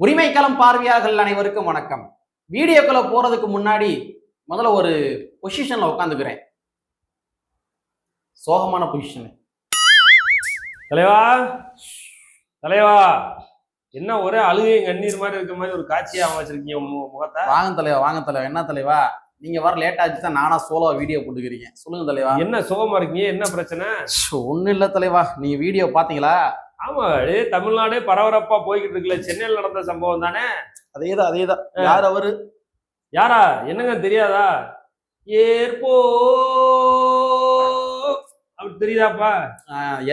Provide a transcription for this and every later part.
உரிமைக்களம் பார்வையாளர்கள் அனைவருக்கும் வணக்கம். வீடியோக்குள்ள போறதுக்கு முன்னாடி முதல்ல ஒரு பொசிஷன்ல உட்காந்துக்கிறேன். சோகமான பொசிஷன் தலைவா? தலைவா? என்ன ஒரே அழுகை கண்ணீர் மாதிரி இருக்க மாதிரி ஒரு காட்சியா அமைச்சிருக்கீங்க முகத்தை? வாங்க தலைவா வாங்க தலைவா. என்ன தலைவா? நீங்க வர லேட் ஆச்சு தான் நானா சோலோ வீடியோ போட்டுக்கிறீங்க. சொல்லுங்க தலைவா. என்ன சுகமா இருக்கீங்க? என்ன பிரச்சனை? ஒன்றும் இல்லை தலைவா. நீங்க வீடியோ பாத்தீங்களா? ஆமா தமிழ்நாடே பரபரப்பா போய்கிட்டு இருக்குல்ல. சென்னையில் நடந்த சம்பவம் தானே? அதேதான் அதேதான். யார் அவரு? யாரா? என்னங்க தெரியாதா? ஏற்போ அப்படி தெரியுதாப்பா?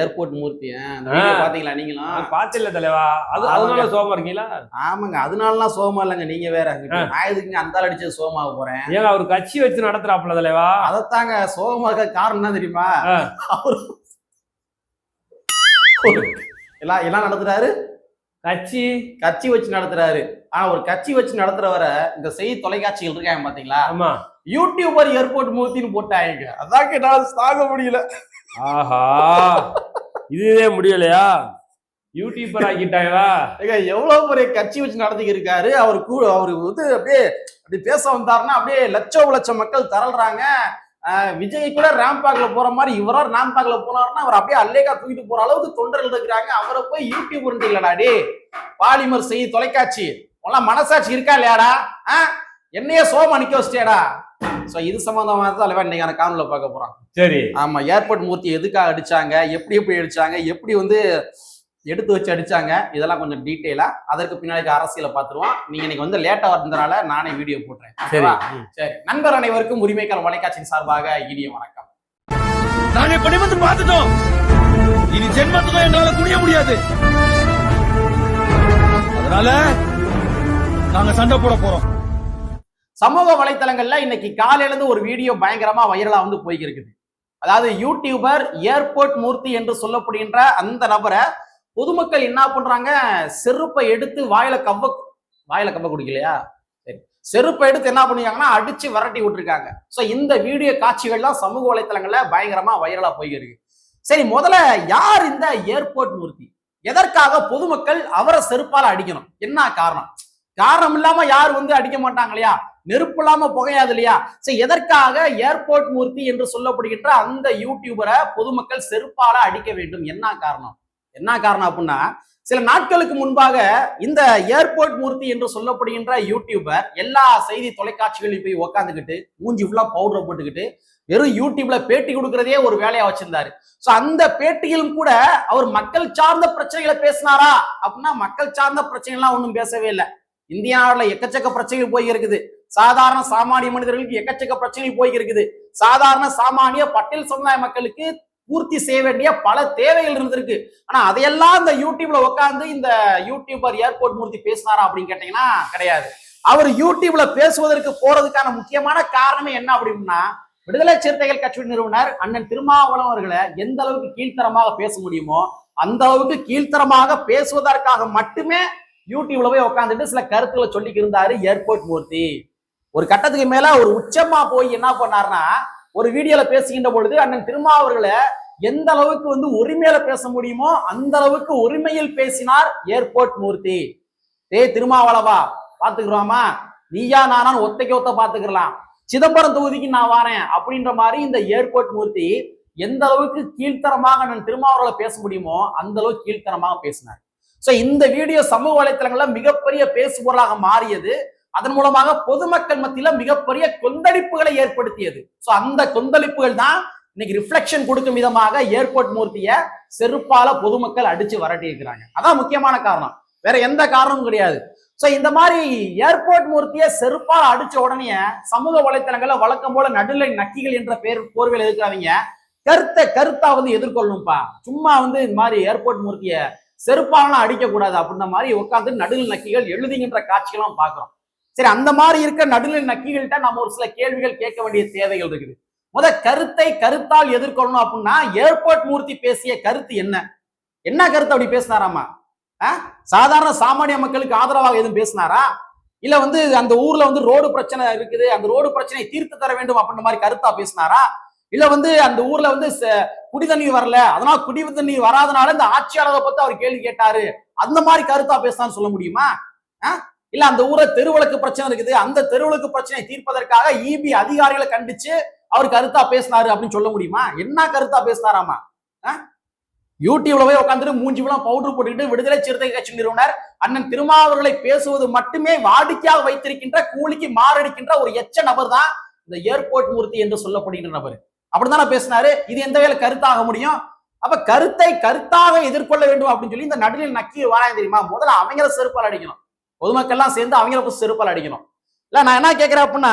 ஏர்போர்ட் மூர்த்தி. பாத்தீங்களா நீங்களும்? நான் பார்த்தேன்ல தலைவா. அது. அதனால சோகமா இருக்கீங்களா? ஆமாங்க அதனாலலாம் சோகமா இல்லைங்க. நீங்க வேற. நான் எதுக்குங்க அந்த அடிச்சது சோகமாக போறேன்? ஏங்க அவர் கட்சி வச்சு நடத்துறாப்புல தலைவா? அதத்தாங்க சோகமா இருக்க காரணம் என்ன தெரியுமா. அவரு எல்லாம் எல்லாம் நடத்துறாரு? கட்சி. கட்சி வச்சு நடத்துறாரு. ஆனா ஒரு கட்சி வச்சு நடத்துறவரை இந்த செய்தி தொலைக்காட்சிகள் இருக்காங்க பாத்தீங்களா? ஆமா. யூடியூபர் ஏர்போர்ட் மூர்த்தின்னு போட்டாங்க. அதான் என்னால தாங்க முடியல. ஆஹா. இதுவே முடியலையா? யூடியூபர் ஆக்கிட்டாங்களா? ஏங்க எவ்வளவு பெரிய கட்சி வச்சு நடத்திக்கிட்டு இருக்காரு? அவர் கூ அவர் வந்து அப்படியே அப்படி பேச வந்தாருன்னா அப்படியே லட்சம் லட்சம் மக்கள் திரள்றாங்க ஆஹ் விஜய் கூட ரேம்பாக்ல போற மாதிரி இவரா ரேம்பாக்ல போனாருன்னா அவர் அப்படியே அல்லேக்கா தூக்கிட்டு போற அளவுக்கு தொண்டர்கள் இருக்கிறாங்க. அவரை போய் யூடியூப் இல்லடா டே பாலிமர் செய்தி தொலைக்காட்சி. உனலாம் மனசாட்சி இருக்கா இல்லையாடா? என்னையே சோமா நிக்க வச்சிட்டியாடா. சோ இது சம்பந்தமா தான் தலைவா இன்னைக்கு காணொலியில பார்க்க போறோம். சரி. ஆமா ஏர்போர்ட் மூர்த்தி எதுக்காக அடிச்சாங்க? எப்படி எப்படி அடிச்சாங்க? எப்படி வந்து எடுத்து வச்சு அடிச்சாங்க. இதெல்லாம் கொஞ்சம் டீட்டெயிலா அதற்கு பின்னாடி அரசியலை பார்த்துருவோம். நீங்க இன்னைக்கு வந்து லேட்டா வந்ததுனால நானே வீடியோ போட்டுறேன். சரி? சரி. நண்பர் அனைவருக்கும் உரிமைக்கான வலைக்காட்சியின் சார்பாக இனிய வணக்கம். நாங்க இப்படி வந்து பார்த்துட்டோம். இனி ஜென்மத்துக்கும் எங்களால குனிய முடியாது. அதனால நாங்க சண்டை போட போறோம். சமூக வலைத்தளங்கள்ல இன்னைக்கு காலையில இருந்து ஒரு வீடியோ பயங்கரமா வைரலா வந்து போய்க்கு இருக்குது அதாவது யூடியூபர் ஏர்போர்ட் மூர்த்தி என்று சொல்லப்படுகின்ற அந்த நபரை பொதுமக்கள் என்ன பண்றாங்க? செருப்பை எடுத்து வாயில கவ்வ வாயில கவ்வ குடிக்கலையா? சரி. செருப்பை எடுத்து என்ன பண்ணிருக்காங்கன்னா அடிச்சு விரட்டி விட்டுருக்காங்க. சோ இந்த வீடியோ காட்சிகள்லாம் சமூக வலைத்தளங்கள்ல பயங்கரமா வைரலா போயிருக்கு சரி முதல்ல யார் இந்த ஏர்போர்ட் மூர்த்தி? எதற்காக பொதுமக்கள் அவரை செருப்பால அடிக்கணும்? என்ன காரணம்? காரணம் இல்லாம யார் வந்து அடிக்க மாட்டாங்க இல்லையா? நெருப்பு இல்லாம புகையாது இல்லையா? சரி எதற்காக ஏர்போர்ட் மூர்த்தி என்று சொல்லப்படுகின்ற அந்த யூடியூபரை பொதுமக்கள் செருப்பால அடிக்க வேண்டும்? என்ன காரணம்? என்ன காரணம் அப்படின்னா சில நாட்களுக்கு முன்பாக இந்த ஏர்போர்ட் மூர்த்தி என்று சொல்லப்படுகின்ற யூடியூபர் எல்லா செய்தி தொலைக்காட்சிகளையும் போய் உக்காந்துக்கிட்டு மூஞ்சி ஃபுல்லா பவுடர் போட்டுக்கிட்டு வெறும் யூடியூப்ல பேட்டி கொடுக்கறதே ஒரு வேலையா வச்சிருந்தாரு. சோ அந்த பேட்டியிலும் கூட அவர் மக்கள் சார்ந்த பிரச்சனைகளை பேசினாரா? அப்படின்னா மக்கள் சார்ந்த பிரச்சனைகள்லாம் ஒன்றும் பேசவே இல்லை. இந்தியாவுல எக்கச்சக்க பிரச்சனைகள் போய் இருக்குது சாதாரண சாமானிய மனிதர்களுக்கு எக்கச்சக்க பிரச்சனை போய் இருக்குது சாதாரண சாமானிய பட்டியல் சமுதாய மக்களுக்கு பூர்த்தி செய்ய வேண்டிய பல தேவைகள் இருந்திருக்கு. ஆனா அதையெல்லாம் இந்த யூடியூப்ல உட்காந்து இந்த யூடியூபர் ஏர்போர்ட் மூர்த்தி பேசினாரா அப்படின்னு கேட்டீங்கன்னா கிடையாது. அவர் யூடியூப்ல பேசுவதற்கு போறதுக்கான முக்கியமான காரணமே என்ன அப்படின்னா விடுதலை சிறுத்தைகள் கட்சி நிறுவனர் அண்ணன் திருமாவளவன் அவர்களை எந்த அளவுக்கு கீழ்த்தரமாக பேச முடியுமோ அந்த அளவுக்கு கீழ்த்தரமாக பேசுவதற்காக மட்டுமே யூடியூப்ல போய் உட்காந்துட்டு சில கருத்துக்களை சொல்லிக்கிருந்தாரு ஏர்போர்ட் மூர்த்தி. ஒரு கட்டத்துக்கு மேல ஒரு உச்சமா போய் என்ன பண்ணாருன்னா ஒரு வீடியோல பேசுகின்ற பொழுது அண்ணன் திருமாவர்களை எந்த அளவுக்கு வந்து உரிமையில பேச முடியுமோ அந்த அளவுக்கு உரிமையில் பேசினார் ஏர்போர்ட் மூர்த்தி. டேய் திருமாவளவா பாத்துக்கிறோமா? நீயா நானான்னு ஒத்தைக்கு ஒத்த பாத்துக்கலாம். சிதம்பரம் தொகுதிக்கு நான் வரேன் அப்படின்ற மாதிரி இந்த ஏர்போர்ட் மூர்த்தி எந்த அளவுக்கு கீழ்த்தரமாக நான் திருமாவர்களை பேச முடியுமோ அந்த அளவுக்கு கீழ்த்தரமாக பேசினார். சோ இந்த வீடியோ சமூக வலைத்தளங்கள்ல மிகப்பெரிய பேசுபொருளாக மாறியது அதன் மூலமாக பொதுமக்கள் மத்தியில மிகப்பெரிய கொந்தளிப்புகளை ஏற்படுத்தியது. சோ அந்த கொந்தளிப்புகள் தான் இன்னைக்கு ரிஃப்ளெக்ஷன் கொடுக்கும் விதமாக ஏர்போர்ட் மூர்த்திய செருப்பால பொதுமக்கள் அடிச்சு வரட்டி இருக்கிறாங்க. அதான் முக்கியமான காரணம். வேற எந்த காரணமும் கிடையாது. சோ இந்த மாதிரி ஏர்போர்ட் மூர்த்திய செருப்பால அடிச்ச உடனே சமூக வலைத்தளங்கள்ல வழக்கம் போல நடுநிலை நக்கிகள் என்ற பேர் போர்வையில் இருக்கிறவங்க கருத்தை கருத்தா வந்து எதிர்கொள்ளணும்ப்பா சும்மா வந்து இந்த மாதிரி ஏர்போர்ட் மூர்த்திய செருப்பாலாம் அடிக்க கூடாது அப்படின்ற மாதிரி உட்காந்து நடுநிலை நக்கிகள் எழுதுகின்ற காட்சிகளும் பார்க்குறோம். சரி அந்த மாதிரி இருக்க நடுநிலை நக்கிகள்கிட்ட நம்ம ஒரு சில கேள்விகள் கேட்க வேண்டிய தேவைகள் இருக்குது. முத கருத்தை கருத்தால் எதிர்கொள்ளணும் அப்படின்னா ஏர்போர்ட் மூர்த்தி பேசிய கருத்து என்ன? என்ன கருத்து அப்படி பேசினாராமா ஆ? சாதாரண சாமானிய மக்களுக்கு ஆதரவாக எதுவும் பேசினாரா? இல்ல வந்து அந்த ஊர்ல வந்து ரோடு பிரச்சனை இருக்குது அந்த ரோடு பிரச்சனையை தீர்த்து தர வேண்டும் அப்படின்ற மாதிரி கருத்தா பேசினாரா? இல்ல வந்து அந்த ஊர்ல வந்து ச- குடி தண்ணி வரல அதனால குடி தண்ணி வராதனால இந்த ஆட்சியாளரை பத்தி அவர் கேள்வி கேட்டாரு. அந்த மாதிரி கருத்தா பேசினான்னு சொல்ல முடியுமா? ஆ? இல்ல அந்த ஊரை தெருவிளக்கு பிரச்சனை இருக்குது. அந்த தெருவிளக்கு பிரச்சனையை தீர்ப்பதற்காக இபி அதிகாரிகளை கண்டிச்சு அவர் கருத்தா பேசினாரு அப்படின்னு சொல்ல முடியுமா? என்ன கருத்தா பேசினாராமா? யூடியூப்ல போய் உட்காந்துட்டு மூஞ்சிபுலாம் பவுடர் போட்டுக்கிட்டு விடுதலை சிறுத்தை கட்சி நிறுவனர் அண்ணன் திருமாவர்களை பேசுவது மட்டுமே வாடிக்கையாக வைத்திருக்கின்ற கூலிக்கு மாரடிக்கின்ற ஒரு எச்ச நபர் தான் இந்த ஏர்போர்ட் மூர்த்தி என்று சொல்லப்படுகின்ற நபர். அப்படித்தானே பேசினாரு? இது எந்த வேலை கருத்தாக முடியும்? அப்ப கருத்தை கருத்தாக எதிர்கொள்ள வேண்டும் அப்படின்னு சொல்லி இந்த நடுநிலை நக்கி வாராங்க தெரியுமா? முதல்ல அவங்கள செருப்பால் அடிக்கணும். பொதுமக்கள்லாம் சேர்ந்து அவங்கள போய் செருப்பால் அடிக்கணும். இல்ல நான் என்ன கேட்கிறேன் அப்படின்னா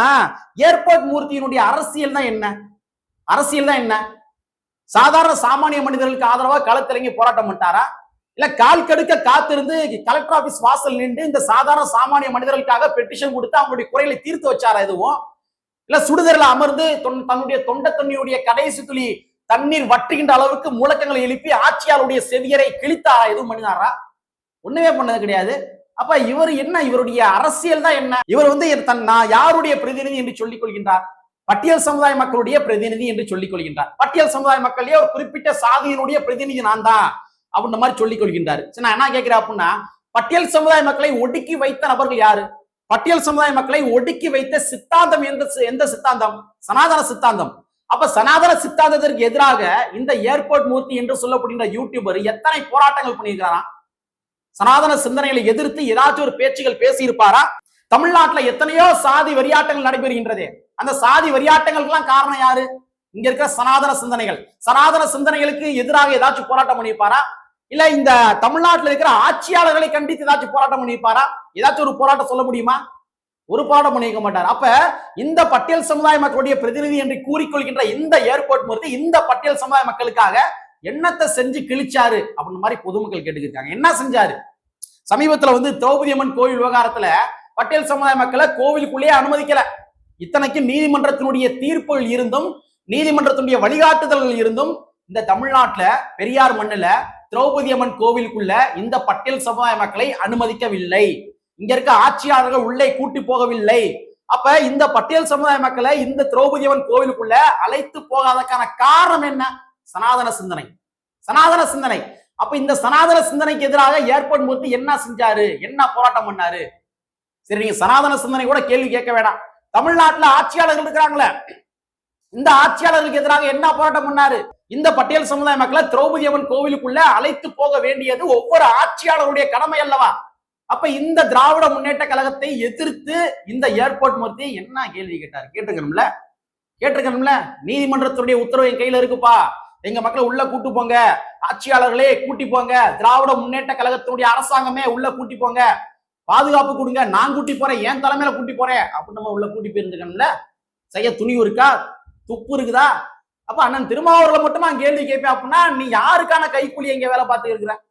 ஏர்போர்ட் மூர்த்தியினுடைய அரசியல் தான் என்ன? அரசியல் தான் என்ன? சாதாரண சாமானிய மனிதர்களுக்கு ஆதரவா களத்திறங்கி போராட்டம் பண்ணிட்டாரா? இல்ல கால் கடுக்க காத்திருந்து கலெக்டர் ஆபீஸ் வாசல் நின்று இந்த சாதாரண சாமானிய மனிதர்களுக்காக பெட்டிஷன் கொடுத்து அவங்களுடைய குறைகளை தீர்த்து வச்சாரா எதுவும்? இல்ல சுடுதரில் அமர்ந்து தொன்- தன்னுடைய தொண்ட தண்ணியுடைய கடைசி துளி தண்ணீர் வற்றுகின்ற அளவுக்கு முழக்கங்களை எழுப்பி ஆட்சியாளருடைய செவியரை கிழித்தாரா எதுவும் பண்ணினாரா? ஒண்ணுமே பண்ணது கிடையாது. அப்ப இவர் என்ன? இவருடைய அரசியல் தான் என்ன? இவர் வந்து தன் நான் யாருடைய பிரதிநிதி என்று சொல்லிக் கொள்கின்றார்? பட்டியல் சமுதாய மக்களுடைய பிரதிநிதி என்று சொல்லிக் கொள்கின்றார். பட்டியல் சமுதாய மக்களே ஒரு குறிப்பிட்ட சாதியினுடைய பிரதிநிதி நான் தான் அப்படின்ற மாதிரி சொல்லிக் கொள்கின்றார். சரி நான் என்ன கேட்கிறேன் அப்படின்னா பட்டியல் சமுதாய மக்களை ஒடுக்கி வைத்த நபர்கள் யாரு? பட்டியல் சமுதாய மக்களை ஒடுக்கி வைத்த சித்தாந்தம் எந்த எந்த சித்தாந்தம்? சனாதன சித்தாந்தம். அப்ப சனாதன சித்தாந்தத்திற்கு எதிராக இந்த ஏர்போர்ட் மூர்த்தி என்று சொல்லப்படுகின்ற யூடியூபர் எத்தனை போராட்டங்கள் பண்ணியிருக்கிறாராம்? சனாதன சிந்தனைகளை எதிர்த்து ஏதாச்சும் ஒரு பேச்சுகள் பேசியிருப்பாரா? தமிழ்நாட்டுல எத்தனையோ சாதி வெறியாட்டங்கள் நடைபெறுகின்றது. அந்த சாதி வெறியாட்டங்களுக்கெல்லாம் காரணம் யாரு? இங்க இருக்கிற சனாதன சிந்தனைகள். சனாதன சிந்தனைகளுக்கு எதிராக ஏதாச்சும் போராட்டம் பண்ணியிருப்பாரா? இல்ல இந்த தமிழ்நாட்டுல இருக்கிற ஆட்சியாளர்களை கண்டித்து ஏதாச்சும் போராட்டம் பண்ணியிருப்பாரா? ஏதாச்சும் ஒரு போராட்டம் சொல்ல முடியுமா? ஒரு போராட்டம் பண்ணியிருக்க மாட்டார். அப்ப இந்த பட்டியல் சமுதாய மக்களுடைய பிரதிநிதி என்று கூறிக்கொள்கின்ற இந்த ஏர்போர்ட் மூர்த்தி இந்த பட்டியல் சமுதாய மக்களுக்காக என்னத்தை செஞ்சு கிழிச்சாரு? அப்படின்னு மாதிரி பொதுமக்கள் கேட்டுக்கிருக்காங்க. என்ன செஞ்சாரு? சமீபத்துல வந்து திரௌபதி அம்மன் கோவில் விவகாரத்துல பட்டியல் சமுதாய மக்களை கோவிலுக்குள்ளேயே அனுமதிக்கல. இத்தனைக்கு நீதிமன்றத்தினுடைய தீர்ப்புகள் இருந்தும் நீதிமன்றத்தினுடைய வழிகாட்டுதல்கள் இருந்தும் இந்த தமிழ்நாட்டுல பெரியார் மண்ணுல திரௌபதி அம்மன் கோவிலுக்குள்ள இந்த பட்டியல் சமுதாய மக்களை அனுமதிக்கவில்லை. இங்க இருக்க ஆட்சியாளர்கள் உள்ளே கூட்டி போகவில்லை. அப்ப இந்த பட்டியல் சமுதாய மக்களை இந்த திரௌபதி அம்மன் கோவிலுக்குள்ள அழைத்து போகாதக்கான காரணம் என்ன? சனாதன சிந்தனை. சனாதன சிந்தனை. அப்ப இந்த சனாதன சிந்தனைக்கு எதிராக ஏர்போர்ட் மூர்த்தி என்ன செஞ்சாரு? என்ன போராட்டம் பண்ணாரு? சரி நீங்க சனாதன சிந்தனை கூட கேள்வி கேட்க வேண்டாம் தமிழ்நாட்டுல ஆட்சியாளர்கள் இருக்கிறாங்களே. இந்த ஆட்சியாளர்களுக்கு எதிராக என்ன போராட்டம் பண்ணாரு? இந்த பட்டியல் சமுதாய மக்களை திரௌபதி அம்மன் கோவிலுக்குள்ள அழைத்து போக வேண்டியது ஒவ்வொரு ஆட்சியாளருடைய கடமை அல்லவா? அப்ப இந்த திராவிட முன்னேற்ற கழகத்தை எதிர்த்து இந்த ஏர்போர்ட் மூர்த்தி என்ன கேள்வி கேட்டார்? கேட்டுக்கணும்ல கேட்டிருக்கணும்ல? நீதிமன்றத்துடைய உத்தரவு என் கையில இருக்குப்பா. எங்க மக்களை உள்ள கூட்டு போங்க. ஆட்சியாளர்களே கூட்டி போங்க. திராவிட முன்னேற்ற கழகத்தினுடைய அரசாங்கமே உள்ள கூட்டி போங்க. பாதுகாப்பு கொடுங்க. நான் கூட்டி போறேன் என் தலைமையில கூட்டி போறேன். அப்படின்னு நம்ம உள்ள கூட்டி போயிருந்துக்கணும்ல? செய்ய துணிவு இருக்கா துப்பு இருக்குதா? அப்ப அண்ணன் திருமாவர்களை மட்டுமா கேள்வி கேட்பேன் அப்படின்னா நீ யாருக்கான கைக்கூலி எங்க வேலை பார்த்து இருக்கிற?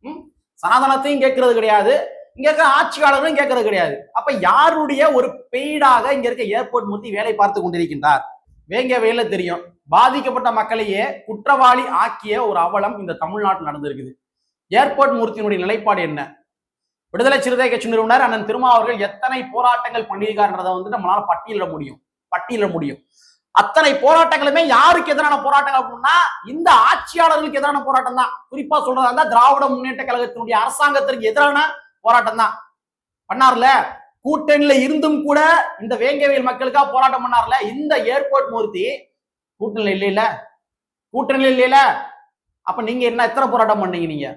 ம்? சனாதனத்தையும் கேட்கறது கிடையாது. இங்க இருக்க ஆட்சியாளர்களும் கேட்கறது கிடையாது. அப்ப யாருடைய ஒரு பெய்டாக இங்க இருக்க ஏர்போர்ட் மூர்த்தி வேலை பார்த்து கொண்டிருக்கின்றார்? வேங்க வேலை தெரியும். பாதிக்கப்பட்ட மக்களையே குற்றவாளி ஆக்கிய ஒரு அவலம் இந்த தமிழ்நாட்டில் நடந்திருக்குது. ஏர்போர்ட் மூர்த்தியினுடைய நிலைப்பாடு என்ன? விடுதலை சிறுத்தை கட்சி நிறுவனர் அண்ணன் திருமாவர்கள் எத்தனை போராட்டங்கள் பண்ணியிருக்காருன்றதை வந்து நம்மளால பட்டியலிட முடியும். பட்டியலிட முடியும். அத்தனை போராட்டங்களுமே யாருக்கு எதிரான போராட்டங்கள் அப்படின்னா இந்த ஆட்சியாளர்களுக்கு எதிரான போராட்டம் தான். குறிப்பா சொல்றதா இருந்தா திராவிட முன்னேற்ற கழகத்தினுடைய அரசாங்கத்திற்கு எதிரான போராட்டம் தான். பண்ணார்ல? கூட்டணியில இருந்தும் கூட இந்த வேங்கவேல் மக்களுக்காக போராட்டம் பண்ணார்ல? இந்த ஏர்போர்ட் மூர்த்தி கூட்டணியில இல்லையில? கூட்டணியில இல்லையில? அப்ப நீங்க என்ன எத்தனை போராட்டம் பண்ணீங்க நீங்க?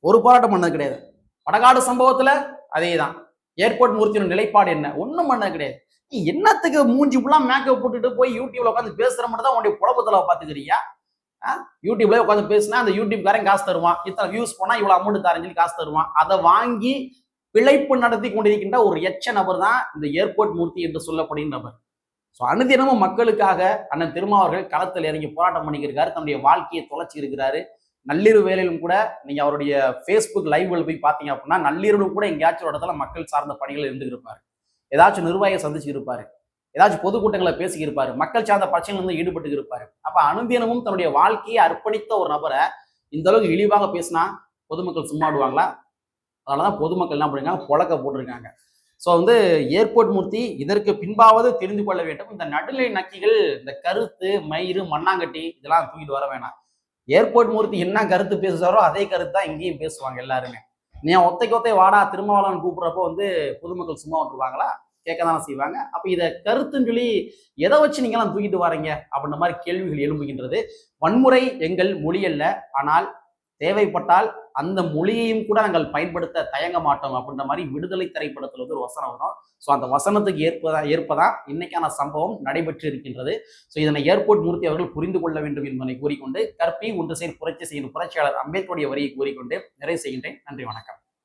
ஒரு போராட்டம் பண்ணது கிடையாது. வடகாடு சம்பவத்துல அதேதான். ஏர்போர்ட் மூர்த்தியோட நிலைப்பாடு என்ன? ஒண்ணும் பண்ணது கிடையாது. நீ என்னத்துக்கு மூஞ்சி ஃபுல்லாக மேக்கப் போட்டுட்டு போய் யூடியூப்ல உட்காந்து பேசுற மட்டும் தான் உன்னுடைய குழப்பத்துல பாத்துக்கிறியா யூடியூப்ல உட்காந்து பேசினா அந்த யூடியூப்காரன் காசு தருவான். இத்தனை வியூஸ் போனா இவ்வளவு அமௌண்ட் தரேன்னு காசு தருவான். அதை வாங்கி பிழைப்பு நடத்தி கொண்டிருக்கின்ற ஒரு எச்ச நபர் தான் இந்த ஏர்போர்ட் மூர்த்தி என்று சொல்லப்படுகின்ற நபர். ஸோ அனுதினமும் மக்களுக்காக அண்ணன் திருமாவர்கள் களத்தில் இறங்கி போராட்டம் பண்ணிக்கிறாரு தன்னுடைய வாழ்க்கையை தொலைச்சி இருக்கிறாரு. நள்ளிரவு வேலையிலும் கூட நீங்க அவருடைய ஃபேஸ்புக் லைவ்ல போய் பார்த்தீங்க அப்படின்னா நள்ளிரவு கூட எங்கேயாச்சும் ஒரு இடத்துல மக்கள் சார்ந்த பணிகள் இருந்துட்டு ஏதாச்சும் நிர்வாகியை சந்திச்சு இருப்பாரு. ஏதாச்சும் பொதுக்கூட்டங்களை பேசி இருப்பாரு. மக்கள் சார்ந்த பிரச்சனைகள் வந்து ஈடுபட்டு இருப்பாரு. அப்ப அனுதினமும் தன்னுடைய வாழ்க்கையை அர்ப்பணித்த ஒரு நபரை இந்த அளவுக்கு இழிவாக பேசினா பொதுமக்கள் சும்மாடுவாங்களா அதனாலதான் பொதுமக்கள் என்ன பண்ணிருக்காங்க? புழக்க போட்டிருக்காங்க. ஸோ வந்து ஏர்போர்ட் மூர்த்தி இதற்கு பின்பாவது தெரிந்து கொள்ள வேண்டும். இந்த நடுநிலை நக்கிகள் இந்த கருத்து மயிறு மண்ணாங்கட்டி இதெல்லாம் தூக்கிட்டு வர வேணாம். ஏர்போர்ட் மூர்த்தி என்ன கருத்து பேசுகிறாரோ அதே கருத்து தான் இங்கேயும் பேசுவாங்க எல்லாருமே. நீ ஒத்தைக்கு ஒத்தை வாடா திருமாவளவன் கூப்பிட்றப்போ வந்து பொதுமக்கள் சும்மா விட்டுருவாங்களா? கேட்க தானே செய்வாங்க. அப்போ இதை கருத்துன்னு சொல்லி எதை வச்சு நீங்களாம் தூக்கிட்டு வரீங்க? அப்படின்ற மாதிரி கேள்விகள் எழும்புகின்றது. வன்முறை எங்கள் மொழி அல்ல. ஆனால் தேவைப்பட்டால் அந்த மொழியையும் கூட நாங்கள் பயன்படுத்த தயங்க மாட்டோம் அப்படின்ற மாதிரி விடுதலை திரைப்படத்தில் வந்து ஒரு வசனம் வரும். ஸோ அந்த வசனத்துக்கு ஏற்பதா ஏற்பதா இன்னைக்கான சம்பவம் நடைபெற்று இருக்கின்றது. ஸோ இதனை ஏர்போர்ட் மூர்த்தி அவர்கள் புரிந்து கொள்ள வேண்டும் என்பதை கூறிக்கொண்டு கற்பி ஒன்று செயல் புரட்சி செய்யும் புரட்சியாளர் அம்பேத்கருடைய வரியை கூறிக்கொண்டு நிறைவு செய்கின்றேன். நன்றி வணக்கம்.